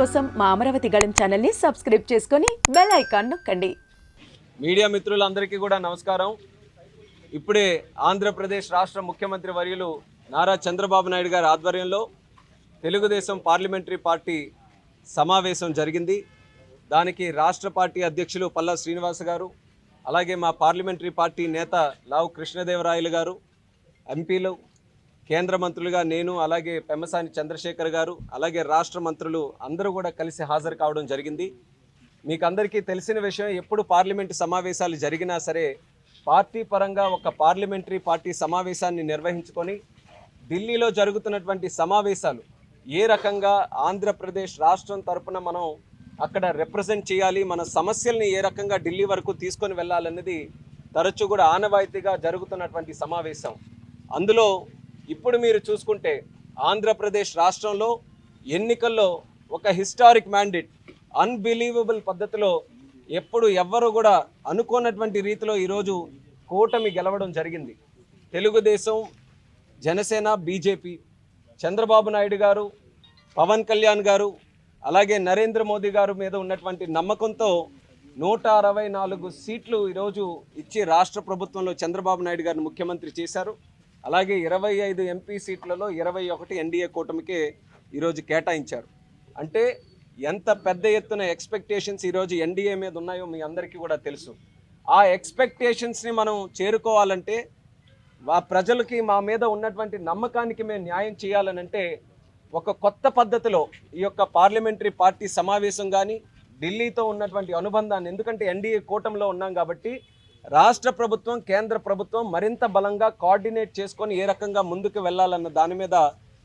కోసం మా అమరావతి గళం ఛానల్ని సబ్స్క్రైబ్ చేసుకొని బెల్ ఐకాన్ నొక్కండి. మీడియా మిత్రులందరికీ కూడా నమస్కారం. ఇప్పుడే ఆంధ్రప్రదేశ్ రాష్ట్ర ముఖ్యమంత్రి వర్యులు నారా చంద్రబాబు నాయుడు గారి ఆధ్వర్యంలో తెలుగుదేశం పార్లమెంటరీ పార్టీ సమావేశం జరిగింది. దానికి రాష్ట్ర పార్టీ అధ్యక్షులు పల్లా శ్రీనివాస్ గారు అలాగే మా పార్లమెంటరీ పార్టీ నేత లావు కృష్ణదేవరాయలు గారు ఎంపీలు కేంద్ర మంత్రులుగా నేను అలాగే పెమ్మసాని చంద్రశేఖర్ గారు అలాగే రాష్ట్ర మంత్రులు అందరూ కూడా కలిసి హాజరు కావడం జరిగింది. మీకు అందరికీ తెలిసిన విషయం ఎప్పుడు పార్లమెంటు సమావేశాలు జరిగినా సరే పార్టీ పరంగా ఒక పార్లమెంటరీ పార్టీ సమావేశాన్ని నిర్వహించుకొని ఢిల్లీలో జరుగుతున్నటువంటి సమావేశాలు ఏ రకంగా ఆంధ్రప్రదేశ్ రాష్ట్రం తరపున మనం అక్కడ రిప్రజెంట్ చేయాలి మన సమస్యల్ని ఏ రకంగా ఢిల్లీ వరకు తీసుకొని వెళ్ళాలన్నది తరచూ కూడా ఆనవాయితీగా జరుగుతున్నటువంటి సమావేశం. అందులో ఇప్పుడు మీరు చూసుకుంటే ఆంధ్రప్రదేశ్ రాష్ట్రంలో ఎన్నికల్లో ఒక హిస్టారిక్ మ్యాండేట్ అన్బిలీవబుల్ పద్ధతిలో ఎప్పుడు ఎవ్వరు కూడా అనుకోనటువంటి రీతిలో ఈరోజు కూటమి గెలవడం జరిగింది. తెలుగుదేశం జనసేన బీజేపీ చంద్రబాబు నాయుడు గారు పవన్ కళ్యాణ్ గారు అలాగే నరేంద్ర మోదీ గారు మీద ఉన్నటువంటి నమ్మకంతో నూట అరవై నాలుగు సీట్లు ఈరోజు ఇచ్చి రాష్ట్ర ప్రభుత్వంలో చంద్రబాబు నాయుడు గారిని ముఖ్యమంత్రి చేశారు. అలాగే ఇరవై ఐదు ఎంపీ సీట్లలో ఇరవై ఒకటి ఎన్డీఏ కూటమికే ఈరోజు కేటాయించారు. అంటే ఎంత పెద్ద ఎత్తున ఎక్స్పెక్టేషన్స్ ఈరోజు ఎన్డీఏ మీద ఉన్నాయో మీ అందరికీ కూడా తెలుసు. ఆ ఎక్స్పెక్టేషన్స్ని మనం చేరుకోవాలంటే మా ప్రజలకి మా మీద ఉన్నటువంటి నమ్మకానికి మేము న్యాయం చేయాలనంటే ఒక కొత్త పద్ధతిలో ఈ యొక్క పార్లమెంటరీ పార్టీ సమావేశం కానీ ఢిల్లీతో ఉన్నటువంటి అనుబంధాన్ని ఎందుకంటే ఎన్డీఏ కూటమిలో ఉన్నాం కాబట్టి రాష్ట్ర ప్రభుత్వం కేంద్ర ప్రభుత్వం మరింత బలంగా కోఆర్డినేట్ చేసుకొని ఏ రకంగా ముందుకు వెళ్ళాలన్న దాని మీద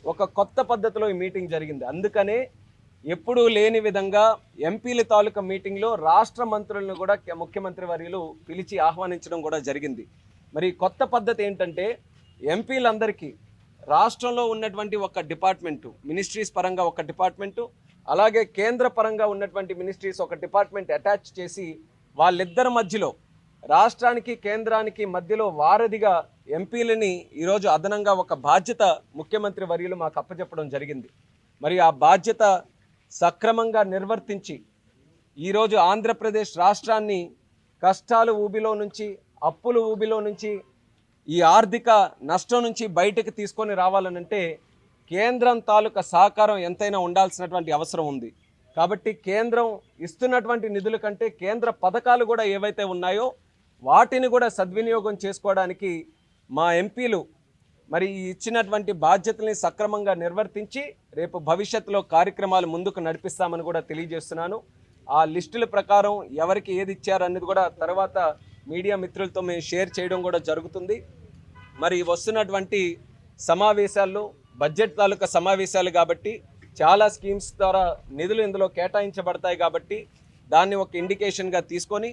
ఒక కొత్త పద్ధతిలో ఈ మీటింగ్ జరిగింది. అందుకనే ఎప్పుడూ లేని విధంగా ఎంపీల తాలూకా మీటింగ్లో రాష్ట్ర మంత్రులను కూడా ముఖ్యమంత్రి వర్యులు పిలిచి ఆహ్వానించడం కూడా జరిగింది. మరి కొత్త పద్ధతి ఏంటంటే ఎంపీలందరికీ రాష్ట్రంలో ఉన్నటువంటి ఒక డిపార్ట్మెంటు మినిస్ట్రీస్ పరంగా ఒక డిపార్ట్మెంటు అలాగే కేంద్ర పరంగా ఉన్నటువంటి మినిస్ట్రీస్ ఒక డిపార్ట్మెంట్ అటాచ్ చేసి వాళ్ళిద్దరి మధ్యలో రాష్ట్రానికి కేంద్రానికి మధ్యలో వారధిగా ఎంపీలని ఈరోజు అదనంగా ఒక బాధ్యత ముఖ్యమంత్రి వర్యులు మాకు అప్పచెప్పడం జరిగింది. మరి ఆ బాధ్యత సక్రమంగా నిర్వర్తించి ఈరోజు ఆంధ్రప్రదేశ్ రాష్ట్రాన్ని కష్టాలు ఊబిలో నుంచి అప్పులు ఊబిలో నుంచి ఈ ఆర్థిక నష్టం నుంచి బయటకు తీసుకొని రావాలనంటే కేంద్రం తాలూకా సహకారం ఎంతైనా ఉండాల్సినటువంటి అవసరం ఉంది. కాబట్టి కేంద్రం ఇస్తున్నటువంటి నిధుల కంటే కేంద్ర పథకాలు కూడా ఏవైతే ఉన్నాయో వాటిని కూడా సద్వినియోగం చేసుకోవడానికి మా ఎంపీలు మరి ఇచ్చినటువంటి బాధ్యతల్ని సక్రమంగా నిర్వర్తించి రేపు భవిష్యత్తులో కార్యక్రమాలు ముందుకు నడిపిస్తామని కూడా తెలియజేస్తున్నాను. ఆ లిస్టుల ప్రకారం ఎవరికి ఏది ఇచ్చారన్నది కూడా తర్వాత మీడియా మిత్రులతో మేము షేర్ చేయడం కూడా జరుగుతుంది. మరి వస్తున్నటువంటి సమావేశాల్లో బడ్జెట్ తాలూకా సమావేశాలు కాబట్టి చాలా స్కీమ్స్ ద్వారా నిధులు ఇందులో కేటాయించబడతాయి కాబట్టి దాన్ని ఒక ఇండికేషన్గా తీసుకొని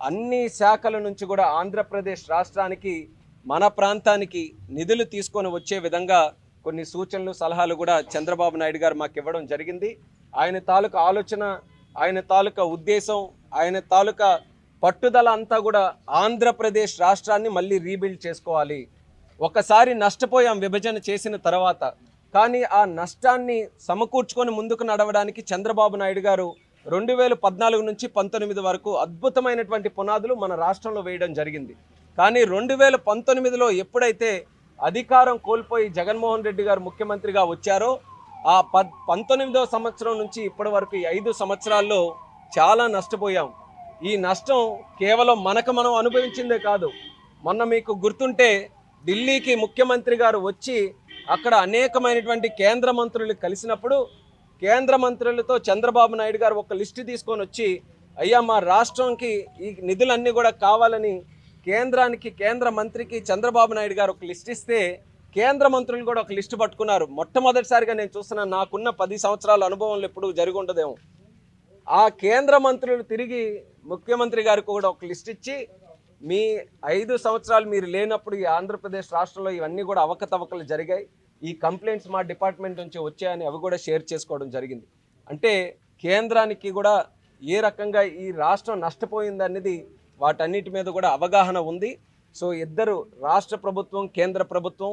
అన్ని శాఖల నుంచి కూడా ఆంధ్రప్రదేశ్ రాష్ట్రానికి మన ప్రాంతానికి నిధులు తీసుకొని వచ్చే విధంగా కొన్ని సూచనలు సలహాలు కూడా చంద్రబాబు నాయుడు గారు మాకు ఇవ్వడం జరిగింది. ఆయన తాలూకా ఆలోచన ఆయన తాలూకా ఉద్దేశం ఆయన తాలూకా పట్టుదల అంతా కూడా ఆంధ్రప్రదేశ్ రాష్ట్రాన్ని మళ్ళీ రీబిల్డ్ చేసుకోవాలి. ఒకసారి నష్టపోయాం విభజన చేసిన తర్వాత. కానీ ఆ నష్టాన్ని సమకూర్చుకొని ముందుకు నడవడానికి చంద్రబాబు నాయుడు గారు రెండు వేల పద్నాలుగు నుంచి పంతొమ్మిది వరకు అద్భుతమైనటువంటి పునాదులు మన రాష్ట్రంలో వేయడం జరిగింది. కానీ రెండు వేల పంతొమ్మిదిలో ఎప్పుడైతే అధికారం కోల్పోయి జగన్మోహన్ రెడ్డి గారు ముఖ్యమంత్రిగా వచ్చారో ఆ పద్ పంతొమ్మిదవ సంవత్సరం నుంచి ఇప్పటి వరకు ఐదు సంవత్సరాల్లో చాలా నష్టపోయాం. ఈ నష్టం కేవలం మనకు మనం అనుభవించిందే కాదు. మొన్న మీకు గుర్తుంటే ఢిల్లీకి ముఖ్యమంత్రి గారు వచ్చి అక్కడ అనేకమైనటువంటి కేంద్ర మంత్రులు కలిసినప్పుడు కేంద్ర మంత్రులతో చంద్రబాబు నాయుడు గారు ఒక లిస్టు తీసుకొని వచ్చి అయ్యా మా రాష్ట్రంకి ఈ నిధులన్నీ కూడా కావాలని కేంద్రానికి కేంద్ర మంత్రికి చంద్రబాబు నాయుడు గారు ఒక లిస్ట్ ఇస్తే కేంద్ర మంత్రులు కూడా ఒక లిస్టు పట్టుకున్నారు. మొట్టమొదటిసారిగా నేను చూస్తున్నాను నాకున్న పది సంవత్సరాల అనుభవంలో ఎప్పుడు జరిగి ఉండదేమో ఆ కేంద్ర మంత్రులు తిరిగి ముఖ్యమంత్రి గారికి కూడా ఒక లిస్ట్ ఇచ్చి మీ ఐదు సంవత్సరాలు మీరు లేనప్పుడు ఈ ఆంధ్రప్రదేశ్ రాష్ట్రంలో ఇవన్నీ కూడా అవకతవకలు జరిగాయి. ఈ కంప్లైంట్స్ మా డిపార్ట్మెంట్ నుంచి వచ్చాయని అవి కూడా షేర్ చేసుకోవడం జరిగింది. అంటే కేంద్రానికి కూడా ఏ రకంగా ఈ రాష్ట్రం నష్టపోయింది అనేది వాటన్నిటి మీద కూడా అవగాహన ఉంది. సో ఇద్దరు రాష్ట్ర ప్రభుత్వం కేంద్ర ప్రభుత్వం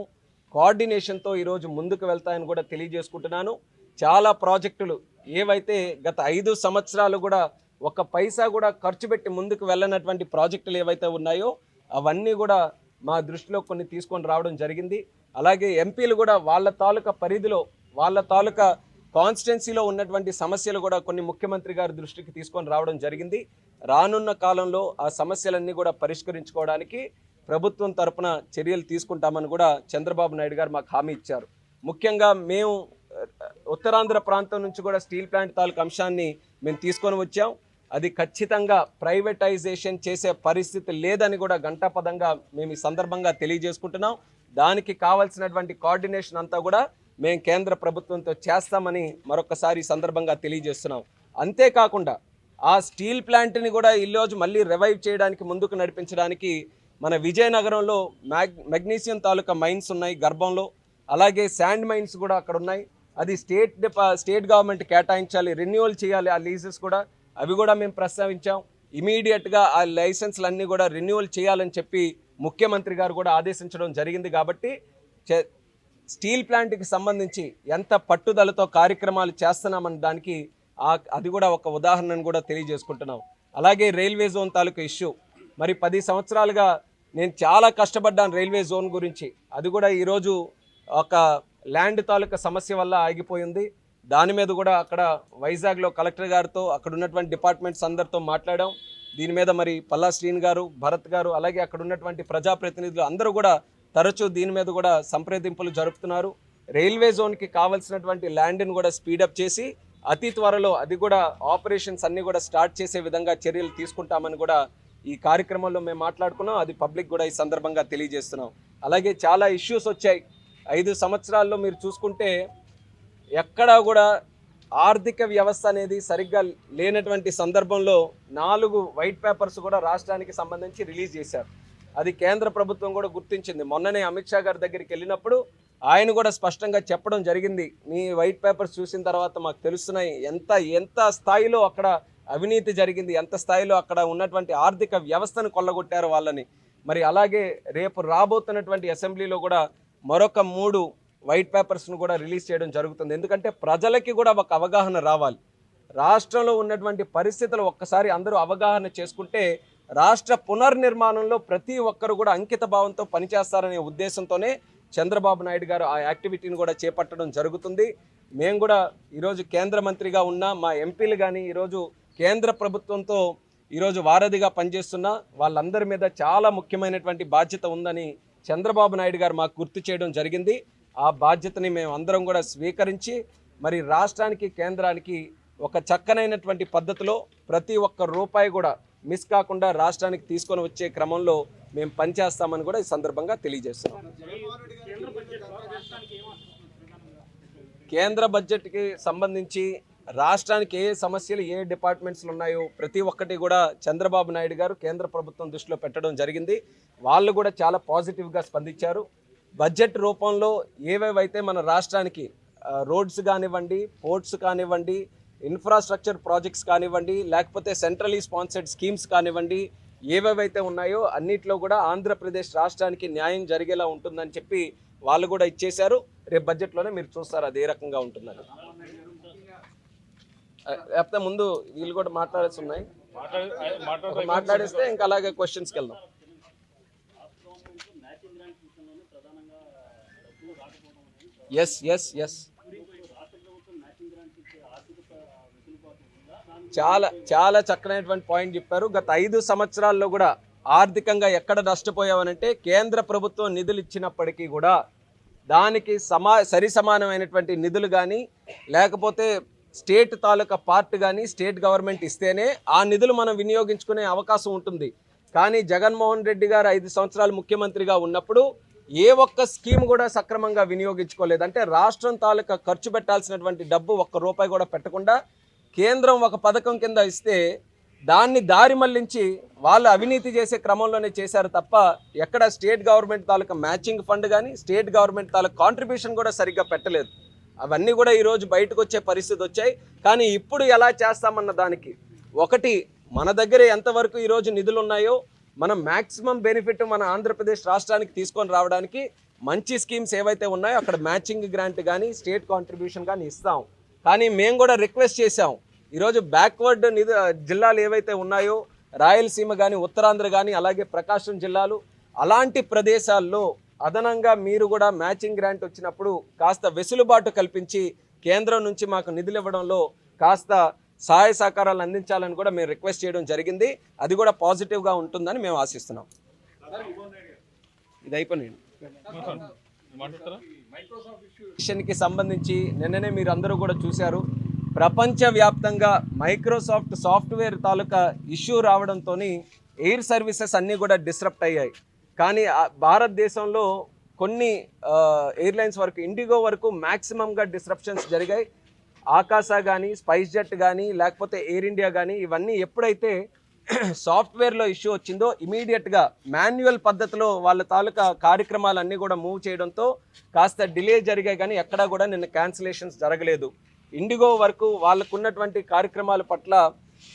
కోఆర్డినేషన్తో ఈరోజు ముందుకు వెళ్తాయని కూడా తెలియజేసుకుంటున్నాను. చాలా ప్రాజెక్టులు ఏవైతే గత ఐదు సంవత్సరాలు కూడా ఒక పైసా కూడా ఖర్చు పెట్టి ముందుకు వెళ్ళనటువంటి ప్రాజెక్టులు ఏవైతే ఉన్నాయో అవన్నీ కూడా మా దృష్టిలో కొన్ని తీసుకొని రావడం జరిగింది. అలాగే ఎంపీలు కూడా వాళ్ళ తాలూకా పరిధిలో వాళ్ళ తాలూకా కాన్స్టిట్యున్సీలో ఉన్నటువంటి సమస్యలు కూడా కొన్ని ముఖ్యమంత్రి గారి దృష్టికి తీసుకొని రావడం జరిగింది. రానున్న కాలంలో ఆ సమస్యలన్నీ కూడా పరిష్కరించుకోవడానికి ప్రభుత్వం తరపున చర్యలు తీసుకుంటామని కూడా చంద్రబాబు నాయుడు గారు మాకు హామీ ఇచ్చారు. ముఖ్యంగా మేము ఉత్తరాంధ్ర ప్రాంతం నుంచి కూడా స్టీల్ ప్లాంట్ తాలూకు అంశాన్ని మేము తీసుకొని వచ్చాం. అది ఖచ్చితంగా ప్రైవేటైజేషన్ చేసే పరిస్థితి లేదని కూడా గంటాపదంగా మేము ఈ సందర్భంగా తెలియజేసుకుంటున్నాం. దానికి కావాల్సినటువంటి కోఆర్డినేషన్ అంతా కూడా మేము కేంద్ర ప్రభుత్వంతో చేస్తామని మరొకసారి సందర్భంగా తెలియజేస్తున్నాం. అంతేకాకుండా ఆ స్టీల్ ప్లాంట్ని కూడా ఈరోజు మళ్ళీ రివైవ్ చేయడానికి ముందుకు నడిపించడానికి మన విజయనగరంలో మ్యాగ్ మెగ్నీషియం తాలూకా మైన్స్ ఉన్నాయి గర్భంలో. అలాగే శాండ్ మైన్స్ కూడా అక్కడ ఉన్నాయి. అది స్టేట్ స్టేట్ గవర్నమెంట్ కేటాయించాలి రెన్యువల్ చేయాలి ఆ లీజెస్ కూడా. అవి కూడా మేము ప్రస్తావించాం. ఇమీడియట్గా ఆ లైసెన్స్లు అన్నీ కూడా రెన్యువల్ చేయాలని చెప్పి ముఖ్యమంత్రి గారు కూడా ఆదేశించడం జరిగింది కాబట్టి చే- స్టీల్ ప్లాంట్కి సంబంధించి ఎంత పట్టుదలతో కార్యక్రమాలు చేస్తున్నామని దానికి అది కూడా ఒక ఉదాహరణను కూడా తెలియజేసుకుంటున్నాం. అలాగే రైల్వే జోన్ తాలూకు ఇష్యూ మరి పది సంవత్సరాలుగా నేను చాలా కష్టపడ్డాను రైల్వే జోన్ గురించి. అది కూడా ఈరోజు ఒక ల్యాండ్ తాలూకా సమస్య వల్ల ఆగిపోయింది. దాని మీద కూడా అక్కడ వైజాగ్లో కలెక్టర్ గారితో అక్కడ ఉన్నటువంటి డిపార్ట్మెంట్స్ అందరితో మాట్లాడాం. దీని మీద మరి పల్లా శ్రీన్ గారు భరత్ గారు అలాగే అక్కడ ఉన్నటువంటి ప్రజాప్రతినిధులు అందరూ కూడా తరచూ దీని మీద కూడా సంప్రదింపులు జరుపుతున్నారు. రైల్వే జోన్కి కావాల్సినటువంటి ల్యాండ్ని కూడా స్పీడప్ చేసి అతి త్వరలో అది కూడా ఆపరేషన్స్ అన్నీ కూడా స్టార్ట్ చేసే విధంగా చర్యలు తీసుకుంటామని కూడా ఈ కార్యక్రమంలో మేము మాట్లాడుకున్నాం. అది పబ్లిక్ కూడా ఈ సందర్భంగా తెలియజేస్తున్నాం. అలాగే చాలా ఇష్యూస్ వచ్చాయి. ఐదు సంవత్సరాల్లో మీరు చూసుకుంటే ఎక్కడా కూడా ఆర్థిక వ్యవస్థ అనేది సరిగ్గా లేనటువంటి సందర్భంలో నాలుగు వైట్ పేపర్స్ కూడా రాష్ట్రానికి సంబంధించి రిలీజ్ చేశారు. అది కేంద్ర ప్రభుత్వం కూడా గుర్తించింది. మొన్ననే అమిత్ షా గారి దగ్గరికి వెళ్ళినప్పుడు ఆయన కూడా స్పష్టంగా చెప్పడం జరిగింది. మీ వైట్ పేపర్స్ చూసిన తర్వాత మాకు తెలుస్తున్నాయి. ఎంత ఎంత స్థాయిలో అక్కడ అవినీతి జరిగింది ఎంత స్థాయిలో అక్కడ ఉన్నటువంటి ఆర్థిక వ్యవస్థను కొల్లగొట్టారు వాళ్ళని. మరి అలాగే రేపు రాబోతున్నటువంటి అసెంబ్లీలో కూడా మరొక మూడు వైట్ పేపర్స్ను కూడా రిలీజ్ చేయడం జరుగుతుంది. ఎందుకంటే ప్రజలకి కూడా ఒక అవగాహన రావాలి. రాష్ట్రంలో ఉన్నటువంటి పరిస్థితులు ఒక్కసారి అందరూ అవగాహన చేసుకుంటే రాష్ట్ర పునర్నిర్మాణంలో ప్రతి ఒక్కరు కూడా అంకిత భావంతో పనిచేస్తారనే ఉద్దేశంతోనే చంద్రబాబు నాయుడు గారు ఆ యాక్టివిటీని కూడా చేపట్టడం జరుగుతుంది. మేము కూడా ఈరోజు కేంద్ర మంత్రిగా ఉన్న మా ఎంపీలు కానీ ఈరోజు కేంద్ర ప్రభుత్వంతో ఈరోజు వారధిగా పనిచేస్తున్న వాళ్ళందరి మీద చాలా ముఖ్యమైనటువంటి బాధ్యత ఉందని చంద్రబాబు నాయుడు గారు మాకు గుర్తు చేయడం జరిగింది. ఆ బాధ్యతని మేము అందరం కూడా స్వీకరించి మరి రాష్ట్రానికి కేంద్రానికి ఒక చక్కనైనటువంటి పద్ధతిలో ప్రతి ఒక్క రూపాయి కూడా మిస్ కాకుండా రాష్ట్రానికి తీసుకొని వచ్చే క్రమంలో మేము పనిచేస్తామని కూడా ఈ సందర్భంగా తెలియజేస్తున్నాం. కేంద్ర బడ్జెట్కి సంబంధించి రాష్ట్రానికి ఏ సమస్యలు ఏ డిపార్ట్మెంట్స్లు ఉన్నాయో ప్రతి ఒక్కటి కూడా చంద్రబాబు నాయుడు గారు కేంద్ర ప్రభుత్వం దృష్టిలో పెట్టడం జరిగింది. వాళ్ళు కూడా చాలా పాజిటివ్గా స్పందించారు. బడ్జెట్ రూపంలో ఏవేవైతే మన రాష్ట్రానికి రోడ్స్ కానివ్వండి పోర్ట్స్ కానివ్వండి ఇన్ఫ్రాస్ట్రక్చర్ ప్రాజెక్ట్స్ కానివ్వండి లేకపోతే సెంట్రలీ స్పాన్సర్డ్ స్కీమ్స్ కానివ్వండి ఏవేవైతే ఉన్నాయో అన్నిట్లో కూడా ఆంధ్రప్రదేశ్ రాష్ట్రానికి న్యాయం జరిగేలా ఉంటుందని చెప్పి వాళ్ళు కూడా ఇచ్చేశారు. రేపు బడ్జెట్లోనే మీరు చూస్తారు అది ఏ రకంగా ఉంటుందని. లేకపోతే ముందు వీళ్ళు కూడా మాట్లాడాల్సి ఉన్నాయి. మాట్లాడిస్తే ఇంకా అలాగే క్వశ్చన్స్కి వెళ్దాం. ఎస్ ఎస్ ఎస్ చాలా చాలా చక్కనైనటువంటి పాయింట్ చెప్పారు. గత ఐదు సంవత్సరాల్లో కూడా ఆర్థికంగా ఎక్కడ నష్టపోయామనంటే కేంద్ర ప్రభుత్వం నిధులు ఇచ్చినప్పటికీ కూడా దానికి సమా సరి సమానమైనటువంటి నిధులు కానీ లేకపోతే స్టేట్ తాలూకా పార్ట్ కానీ స్టేట్ గవర్నమెంట్ ఇస్తేనే ఆ నిధులు మనం వినియోగించుకునే అవకాశం ఉంటుంది. కానీ జగన్మోహన్ రెడ్డి గారు ఐదు సంవత్సరాలు ముఖ్యమంత్రిగా ఉన్నప్పుడు ఏ ఒక్క స్కీమ్ కూడా సక్రమంగా వినియోగించుకోలేదు. అంటే రాష్ట్రం తాలూకా ఖర్చు పెట్టాల్సినటువంటి డబ్బు ఒక్క రూపాయి కూడా పెట్టకుండా కేంద్రం ఒక పథకం కింద ఇస్తే దాన్ని దారి మళ్ళించి వాళ్ళు అవినీతి చేసే క్రమంలోనే చేశారు తప్ప ఎక్కడ స్టేట్ గవర్నమెంట్ తాలూకా మ్యాచింగ్ ఫండ్ కానీ స్టేట్ గవర్నమెంట్ తాలూకా కాంట్రిబ్యూషన్ కూడా సరిగ్గా పెట్టలేదు. అవన్నీ కూడా ఈరోజు బయటకు వచ్చే పరిస్థితి వచ్చాయి. కానీ ఇప్పుడు ఎలా చేస్తామన్న దానికి ఒకటి మన దగ్గర ఎంతవరకు ఈరోజు నిధులు ఉన్నాయో మనం మ్యాక్సిమం బెనిఫిట్ మన ఆంధ్రప్రదేశ్ రాష్ట్రానికి తీసుకొని రావడానికి మంచి స్కీమ్స్ ఏవైతే ఉన్నాయో అక్కడ మ్యాచింగ్ గ్రాంట్ కానీ స్టేట్ కాంట్రిబ్యూషన్ కానీ ఇస్తాం. కానీ మేము కూడా రిక్వెస్ట్ చేశాం. ఈరోజు బ్యాక్వర్డ్ నిధు జిల్లాలు ఏవైతే ఉన్నాయో రాయలసీమ కానీ ఉత్తరాంధ్ర కానీ అలాగే ప్రకాశం జిల్లాలు అలాంటి ప్రదేశాల్లో అదనంగా మీరు కూడా మ్యాచింగ్ గ్రాంట్ వచ్చినప్పుడు కాస్త వెసులుబాటు కల్పించి కేంద్రం నుంచి మాకు నిధులు ఇవ్వడంలో కాస్త సహాయ సహకారాలు అందించాలని కూడా మేము రిక్వెస్ట్ చేయడం జరిగింది. అది కూడా పాజిటివ్గా ఉంటుందని మేము ఆశిస్తున్నాం. ఇది అయిపోయింది. కి సంబంధించి నిన్ననే మీరు అందరూ కూడా చూశారు. ప్రపంచవ్యాప్తంగా మైక్రోసాఫ్ట్ సాఫ్ట్వేర్ తాలూకా ఇష్యూ రావడంతో ఎయిర్ సర్వీసెస్ అన్నీ కూడా డిస్రప్ట్ అయ్యాయి. కానీ భారతదేశంలో కొన్ని ఎయిర్లైన్స్ వరకు ఇండిగో వరకు మ్యాక్సిమంగా డిస్రప్షన్స్ జరిగాయి. ఆకాశ కానీ స్పైస్ జెట్ కానీ లేకపోతే ఎయిర్ ఇండియా కానీ ఇవన్నీ ఎప్పుడైతే సాఫ్ట్వేర్లో ఇష్యూ వచ్చిందో ఇమీడియట్గా మాన్యువల్ పద్ధతిలో వాళ్ళ తాలూకా కార్యక్రమాలన్నీ కూడా మూవ్ చేయడంతో కాస్త డిలే జరిగాయి కానీ ఎక్కడా కూడా నిన్న క్యాన్సిలేషన్స్ జరగలేదు. ఇండిగో వరకు వాళ్ళకున్నటువంటి కార్యక్రమాల పట్ల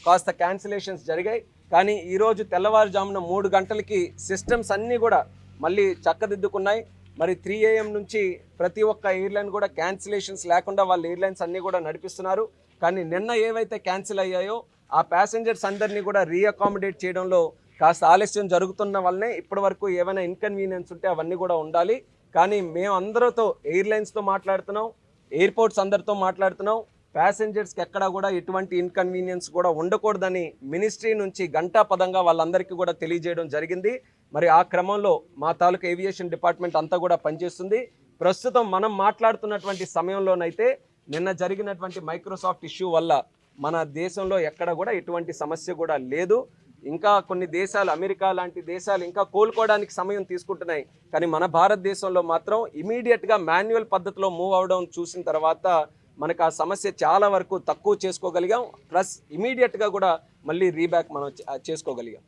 కాస్త క్యాన్సిలేషన్స్ జరిగాయి. కానీ ఈరోజు తెల్లవారుజామున మూడు గంటలకి సిస్టమ్స్ అన్నీ కూడా మళ్ళీ చక్కదిద్దుకున్నాయి. మరి త్రీ ఏఎం నుంచి ప్రతి ఒక్క ఎయిర్లైన్ కూడా క్యాన్సిలేషన్స్ లేకుండా వాళ్ళ ఎయిర్లైన్స్ అన్నీ కూడా నడిపిస్తున్నారు. కానీ నిన్న ఏవైతే క్యాన్సిల్ అయ్యాయో ఆ ప్యాసింజర్స్ అందరినీ కూడా రీఅకామిడేట్ చేయడంలో కాస్త ఆలస్యం జరుగుతున్న వల్లనే ఇప్పటి వరకు ఏమైనా ఇన్కన్వీనియన్స్ ఉంటే అవన్నీ కూడా ఉండాలి. కానీ మేము అందరితో ఎయిర్లైన్స్తో మాట్లాడుతున్నాం ఎయిర్పోర్ట్స్ అందరితో మాట్లాడుతున్నాం. ప్యాసింజర్స్కి ఎక్కడ కూడా ఎటువంటి ఇన్కన్వీనియన్స్ కూడా ఉండకూడదని మినిస్ట్రీ నుంచి గంటా పదంగా వాళ్ళందరికీ కూడా తెలియజేయడం జరిగింది. మరి ఆ క్రమంలో మా తాలూకా ఏవియేషన్ డిపార్ట్మెంట్ అంతా కూడా పనిచేస్తుంది. ప్రస్తుతం మనం మాట్లాడుతున్నటువంటి సమయంలోనైతే నిన్న జరిగినటువంటి మైక్రోసాఫ్ట్ ఇష్యూ వల్ల మన దేశంలో ఎక్కడ కూడా ఎటువంటి సమస్య కూడా లేదు. ఇంకా కొన్ని దేశాలు అమెరికా లాంటి దేశాలు ఇంకా కోలుకోవడానికి సమయం తీసుకుంటున్నాయి. కానీ మన భారతదేశంలో మాత్రం ఇమీడియట్గా మాన్యువల్ పద్ధతిలో మూవ్ అవడం చూసిన తర్వాత మనకు ఆ సమస్య చాలా వరకు తక్కువ చేసుకోగలిగాం. ప్లస్ ఇమీడియట్గా కూడా మళ్ళీ రీబ్యాక్ మనం చేసుకోగలిగాం.